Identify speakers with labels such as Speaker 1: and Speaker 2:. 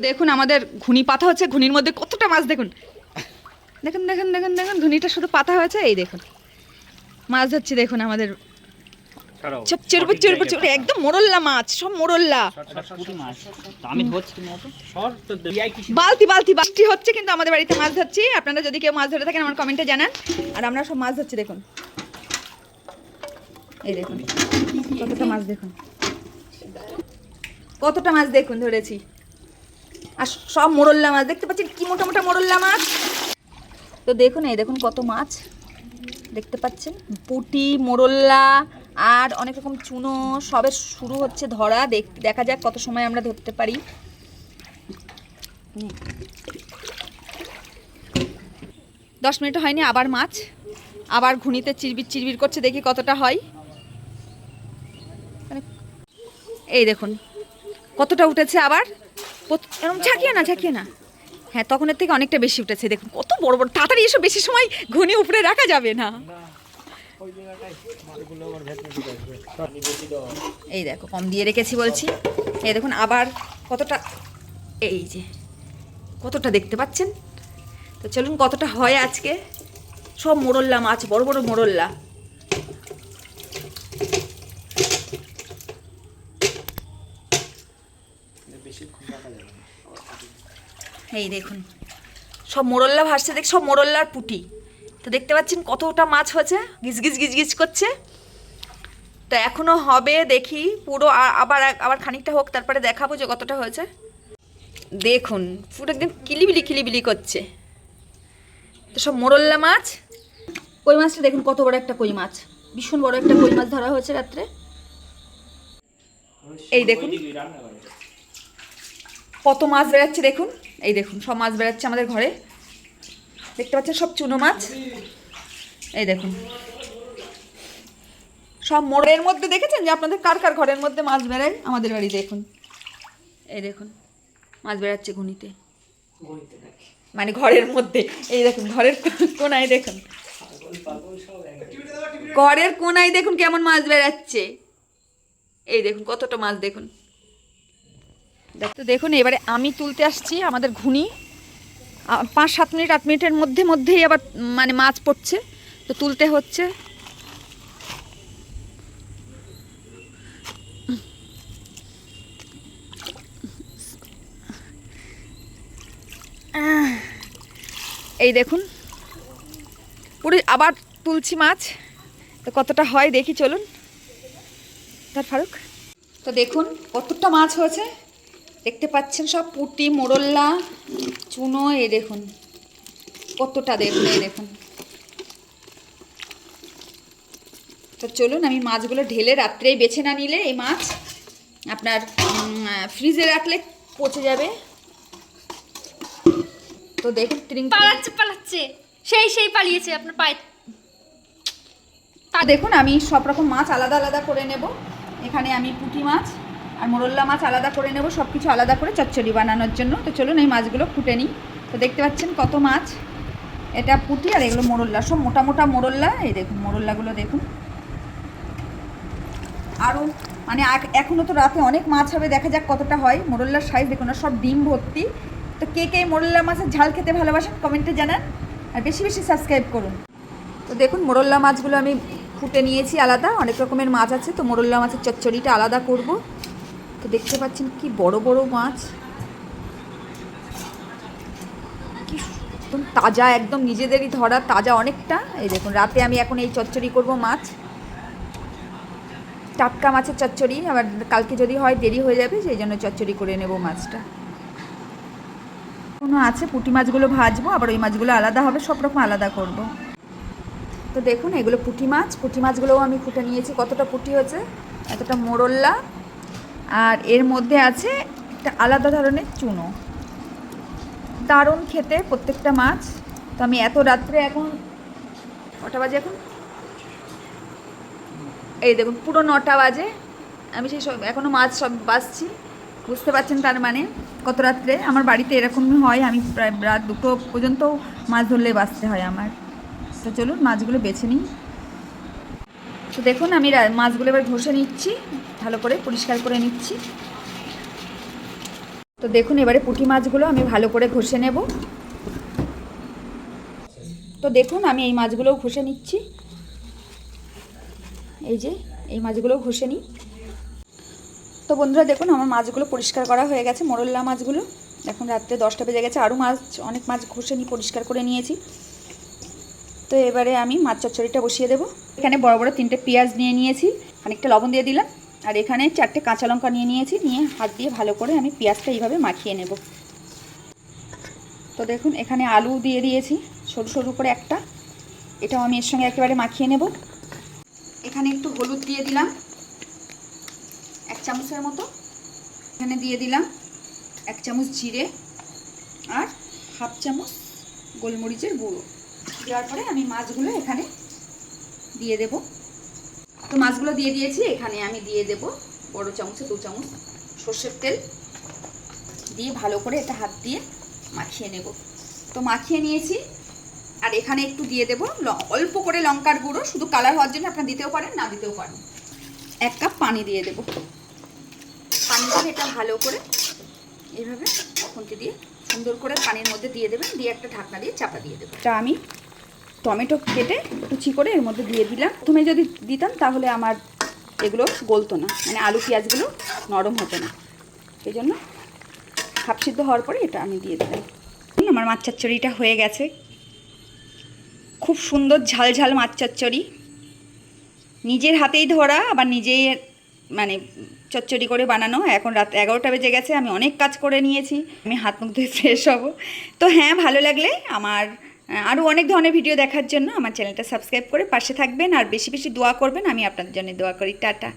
Speaker 1: দেখুন আমাদের ঘুনি পাতা হচ্ছে ঘুনির মধ্যে কতটা মাছ দেখুন। দেখুন দেখুন দেখুন দেখুন ঘুনিটা শুধু পাতা হয়েছে এই দেখুন। মাছ ধরছে দেখুন আমাদের সব চেরপুর চেরপুর চেরপুর একদম মোরল্লা মাছ সব মোরল্লা। বালতি বালতি বালতি হচ্ছে কিন্তু আমাদের বাড়িতে মাছ ধরছি। আপনারা যদি কেউ মাছ ধরে থাকেন আমার কমেন্টে জানান। আর আমরা সব মাছ ধরছি দেখুন। এই দেখুন কতটা মাছ দেখুন। কতটা মাছ দেখুন ধরেছি। আর সব মোরল্লা মাছ, দেখতে পাচ্ছেন কি মোটা মোটা মোরল্লা মাছ? তো দেখুন এই, দেখুন কত মাছ। দেখতে পাচ্ছেন? পুটি, মোরল্লা, আর অনেক রকম চুনো, সবে শুরু হচ্ছে ধরা। দেখ যাক কত সময় আমরা ধরতে পারি। দশ মিনিট হয়নি, আবার মাছ। আবার ঘুনিতে চিরবির চিরবির করছে, দেখি কতটা হয়। মানে এই দেখুন, কতটা উঠেছে আবার? এরকম ঝাঁকিয়ে না ঝাঁকিয়ে না। হ্যাঁ তখন এর থেকে অনেকটা বেশি উঠেছে। দেখুন, কত বড় বড়, তাড়াতাড়ি এসব বেশি সময় ঘুনি উপরে রাখা যাবে না। এই দেখো, কম দিয়ে রেখেছি বলছি। এই দেখুন, আবার কতটা, এই যে, কতটা দেখতে পাচ্ছেন? তো চলুন, কতটা হয় আজকে? সব মোরল্লা মাছ, বড় বড় মোরল্লা। এই দেখুন। সব মোরল্লা ভাসছে, দেখ, সব মোরল্লার পুটি। তো দেখতে পাচ্ছেন কতটা মাছ হয়েছে? গিজ গিজ গিজ গিজ করছে। তো এখনও হবে, দেখি, পুরো আবার আবার খানিকটা হোক, তারপরে দেখাবো যে কতটা হয়েছে। দেখুন, পুরো একদম কিলিবিলি কিলিবিলি করছে। তো সব মোরল্লা মাছ। কই মাছটা দেখুন, কত বড় একটা কই মাছ। ভীষণ বড় একটা কই মাছ ধরা হয়েছে রাত্রে। এই দেখুন। কত মাছ বেরাচ্ছে দেখুন। এই দেখুন সব মাছ বেরাচ্ছে আমাদের ঘরে। দেখতে পাচ্ছেন সব চুনো মাছ? এই দেখুন। সব মোড়ের মধ্যে দেখেছেন যে আপনাদের কার কার ঘরের মধ্যে মাছ বেড়ায়? আমাদের বাড়ি দেখুন। এই দেখুন মাছ বেড়াচ্ছে ঘুনিতে। মানে ঘরের মধ্যে। এই দেখুন ঘরের কোনায় দেখুন। ঘরের কোনায় দেখুন কেমন মাছ বেড়াচ্ছে। এই দেখুন কতটা মাছ দেখুন। দেখ- তো দেখুন, এবারে আমি তুলতে আসছি আমাদের ঘুনি। পাঁচ, সাত মিনিট, আট মিনিটের মধ্যে, মধ্যেই আবার মানে মাছ পড়ছে। তো তুলতে হচ্ছে। এই দেখুন, পুরো আবার তুলছি মাছ। তো কতটা হয়, দেখি চলুন। তার ফারুক। তো দেখুন, কতটা মাছ হয়েছে। দেখতে পাচ্ছেন সব পুটি মোরল্লা চুনো এ দেখুন। কতটা দেখুন এ দেখুন। তো চলুন আমি মাছগুলো ঢেলে রাত্রেই বেছে না নিলে এই মাছ আপনার ফ্রিজে রাখলে পচে যাবে। তো দেখুন ট্রিং
Speaker 2: পালাচ্ছে পালাচ্ছে। সেই সেই পালিয়েছে আপনার পায়ে।
Speaker 1: তা দেখুন আমি সব রকম মাছ আলাদা আলাদা করে নেব। এখানে আমি পুঁটি মাছ। আর মোরল্লা মাছ আলাদা করে নেব সব কিছু আলাদা করে চচ্চড়ি বানানোর জন্য। তো চলুন এই মাছগুলো ফুটে নিই। তো দেখতে পাচ্ছেন কত মাছ। এটা পুঁটি আর এগুলো মোরল্লা, সব মোটা মোটা মোরল্লা। এই দেখুন, মোরল্লাগুলো দেখুন। আরও মানে আগ- এখনও তো রাতে অনেক মাছ হবে, দেখা যাক কতটা হয়। মোরল্লার সাইজ দেখুন না, সব ডিম ভর্তি। তো কে কে মোরল্লা মাছের ঝাল খেতে ভালোবাসেন কমেন্টে জানান। আর বেশি বেশি সাবস্ক্রাইব করুন। তো দেখুন, মোরল্লা মাছগুলো আমি ফুটে নিয়েছি আলাদা। অনেক রকমের মাছ আছে, তো মোরল্লা মাছের চচ্চড়িটা আলাদা করব। তো দেখতে পাচ্ছেন কি বড় বড় মাছ। কি একদম তাজা, একদম নিজেদেরই ধরা, তাজা অনেকটা। এই দেখুন, রাতে আমি এখন এই চচ্চড়ি করব মাছ। টাটকা মাছের চচ্চড়ি, আবার কালকে যদি হয় দেরি হয়ে যাবে, সেই জন্য চচ্চড়ি করে নেব মাছটা। কোনো আছে? পুঁটি মাছগুলো ভাজবো, আবার ওই মাছগুলো আলাদা হবে, সব রকম আলাদা করব। তো দেখুন, এগুলো পুঁটি মাছ। পুঁটি মাছগুলোও আমি ফুটে নিয়েছি। কতটা পুঁটি হয়েছে? এতটা মোরল্লা। আর এর মধ্যে আছে একটা আলাদা ধরনের চুনো। দারুণ খেতে প্রত্যেকটা মাছ। তো আমি এত রাত্রে এখন, কটা বাজে এখন? এই দেখুন, পুরো নটা বাজে। আমি সেই সব এখনও মাছ সব বাসছি বুঝতে পারছেন তার মানে? কত রাত্রে? আমার বাড়িতে এরকমই হয়, আমি প্রায় রাত দুটো পর্যন্ত মাছ ধরলে বাঁচতে হয় আমার। তো চলুন, মাছগুলো বেছে নিই। তো দেখুন, আমি মাছগুলো এবার ঘষে নিচ্ছি, ভালো করে পরিষ্কার করে নিচ্ছি। তো দেখুন, এবারে পুঁটি মাছগুলো আমি ভালো করে ঘষে নেব। তো দেখুন, আমি এই মাছগুলোও ঘষে নিচ্ছি। এই যে, এই মাছগুলোও ঘষে নিই। তো বন্ধুরা, দেখুন, আমার মাছগুলো পরিষ্কার করা হয়ে গেছে, মোরল্লা মাছগুলো। এখন রাত্রে দশটা বেজে গেছে, আরও মাছ, অনেক মাছ ঘষে নিই, পরিষ্কার করে নিয়েছি। তো এবারে আমি মাছ চচ্চড়িটা বসিয়ে দেবো। এখানে বড় বড় তিনটে পেঁয়াজ নিয়ে নিয়েছি, খানিকটা লবণ দিয়ে দিলাম। আর এখানে চারটে কাঁচা লঙ্কা নিয়ে নিয়েছি, নিয়ে হাত দিয়ে ভালো করে আমি পেঁয়াজটা এইভাবে মাখিয়ে নেব। তো দেখুন, এখানে আলু দিয়ে দিয়েছি, সরু সরু করে একটা। এটাও আমি এর সঙ্গে একেবারে মাখিয়ে নেব। এখানে একটু হলুদ দিয়ে দিলাম, এক চামচের মতো। এখানে দিয়ে দিলাম এক চামচ জিরে আর হাফ চামচ গোলমরিচের গুঁড়ো। দেওয়ার পরে আমি মাছগুলো এখানে দিয়ে দেব। তো মাছগুলো দিয়ে দিয়েছি, এখানে আমি দিয়ে দেব বড় চামচে, দু চামচ সর্ষের তেল। দিয়ে ভালো করে এটা হাত দিয়ে মাখিয়ে নেব। তো মাখিয়ে নিয়েছি, আর এখানে একটু দিয়ে দেব অল্প করে লঙ্কার গুঁড়ো, শুধু কালার হওয়ার জন্য আপনারা দিতেও পারেন, না দিতেও পারেন। এক কাপ পানি দিয়ে দেব। পানি দিয়ে এটা ভালো করে এইভাবে খুন্তি দিয়ে সুন্দর করে পানির মধ্যে দিয়ে দেবেন, দিয়ে একটা ঢাকনা দিয়ে চাপা দিয়ে দেবো। এটা আমি টমেটো কেটে কুচি করে এর মধ্যে দিয়ে দিলাম। প্রথমে যদি দিতাম তাহলে আমার এগুলো গলতো না মানে আলু পেঁয়াজগুলো নরম হতো না। সেই জন্য হাফ সিদ্ধ হওয়ার পরে এটা আমি দিয়ে দিলাম। আমার মাছ চচ্চড়িটা হয়ে গেছে। খুব সুন্দর ঝাল ঝাল মাছ চচ্চড়ি। নিজের হাতেই ধরা, আবার নিজেই মানে চচ্চড়ি করে বানানো। এখন রাত এগারোটা বেজে গেছে, আমি অনেক কাজ করে নিয়েছি। আমি হাত মুখ ধুয়ে ফ্রেশ হব। তো হ্যাঁ ভালো লাগলে আমার আরও অনেক ধরনের ভিডিও দেখার জন্য আমার চ্যানেলটা সাবস্ক্রাইব করে পাশে থাকবেন আর বেশি বেশি দোয়া করবেন। আমি আপনাদের জন্য দোয়া করি। টাটা।